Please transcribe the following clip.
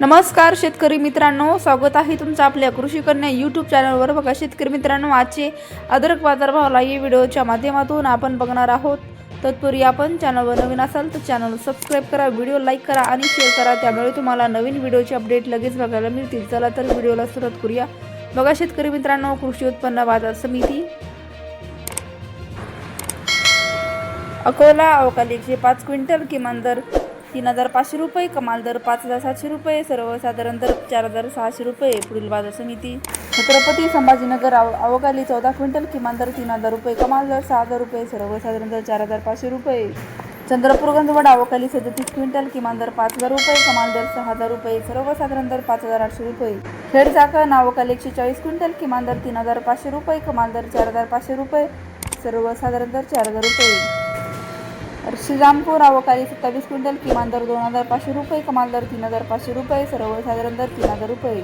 नमस्कार शेतकरी मित्रांनो. स्वागत आहे तुमचं आपल्या कृषी कन्या यूट्यूब चॅनलवर बघा शेतकरी मित्रांनो आजचे अद्रक बाजारभावाला या व्हिडिओच्या माध्यमातून आपण बघणार आहोत. तत्पूर्वी आपण चॅनलवर नवीन असाल तर चॅनल सबस्क्राईब करा व्हिडिओ लाईक करा आणि शेअर करा. त्यामुळे तुम्हाला नवीन व्हिडिओचे अपडेट लगेच बघायला मिळतील. चला तर व्हिडिओला सुरुवात करूया. बघा शेतकरी मित्रांनो कृषी उत्पन्न बाजार समिती. अकोला अवकाली एकशे पाच क्विंटल किमान दर तीन हजार पाचशे रुपये कमाल दर पाच हजार सातशे रुपये सर्वसाधारण दर चार हजार सहाशे रुपये पुढील बाजार समिती. छत्रपती संभाजीनगर आव अवकाली चौदा क्विंटल किमान दर तीन हजार रुपये कमाल दर सहा हजार रुपये सर्वसाधारण दर चार हजार पाचशे रुपये. चंद्रपूर गंजवड अवकाली सदतीस क्विंटल किमान दर पाच हजार रुपये कमाल दर सहा हजार रुपये सर्वसाधारण दर पाच हजार आठशे रुपये. खेड चाकण अवकाली एकशे चाळीस क्विंटल किमान दर तीन हजार पाचशे रुपये कमाल दर चार हजार पाचशे रुपये सर्वसाधारण दर चार हजार रुपये. श्रीरामपूर अवकाळी सत्तावीस क्विंटल किमान दर दोन हजार पाचशे रुपये कमाल दर तीन हजार पाचशे रुपये सर्वसाधारण दर तीन हजार रुपये.